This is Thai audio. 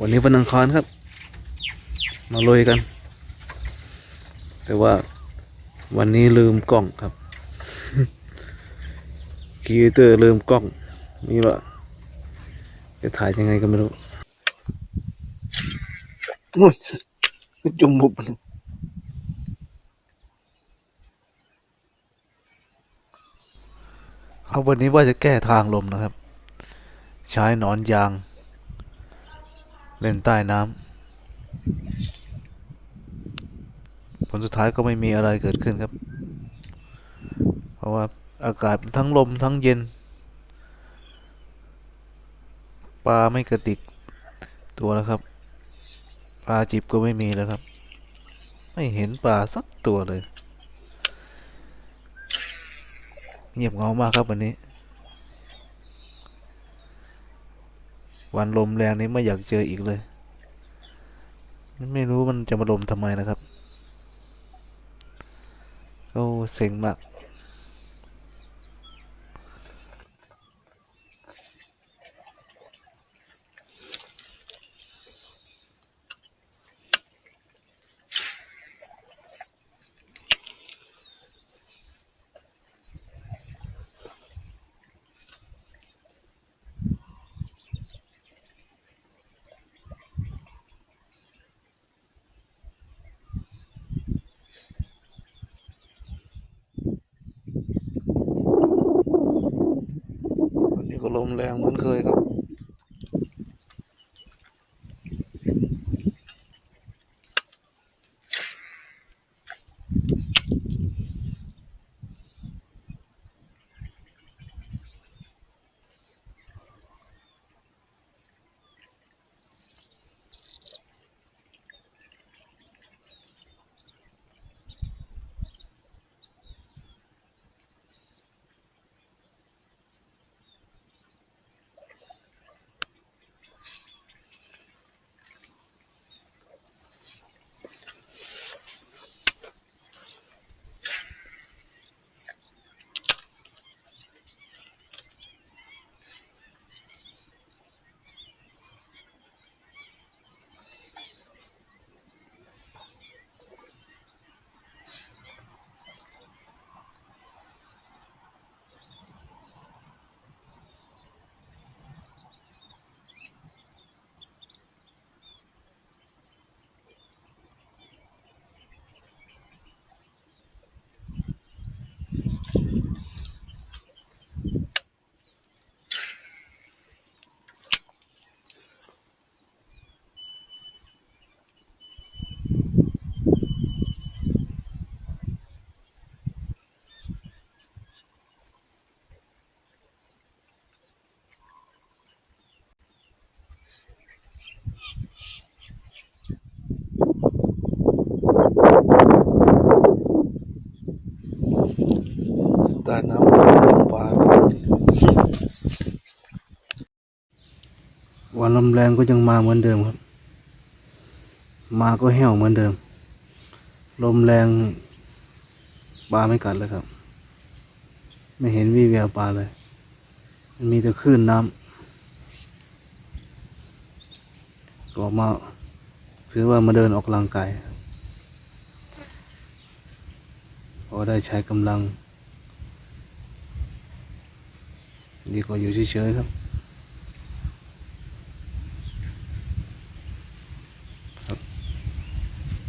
วันนี้วันอังคารครับ มาลุยกัน แต่ว่าวันนี้ลืมกล้องครับคีเตอร์ลืมกล้องนี่ว่าจะถ่ายยังไงก็ไม่รู้โอ้ยจุ่มบุบมันครับวันนี้ว่าจะแก้ทางลมนะครับ ใช้หนอนยาง เล่นใต้น้ำผลสุดท้ายก็ไม่มีอะไรเกิดขึ้นครับ เพราะว่าอากาศทั้งลมทั้งเย็น ปลาไม่กระติกตัวแล้วครับ ปลาจิบก็ไม่มีแล้วครับ ไม่เห็นปลาสักตัวเลย เงียบเงามากครับวันนี้ วันลมแรงนี้ไม่อยากเจออีกเลย ไม่รู้มันจะมาลมทำไมนะครับ โอ้เซ็งมาก ก็ลมแรงเหมือนเคยครับ ใต้น้ำลมปลา วันลมแรงก็ยังมาเหมือนเดิมครับ มาก็แห้วเหมือนเดิม ลมแรงปลาไม่กัดเลยครับ ไม่เห็นวี่แววปลาเลย มันมีแต่คลื่นน้ำก็มาถือว่ามาเดินออกกำลังกายพอได้ใช้กำลัง ดีกว่าอยู่เฉยๆครับ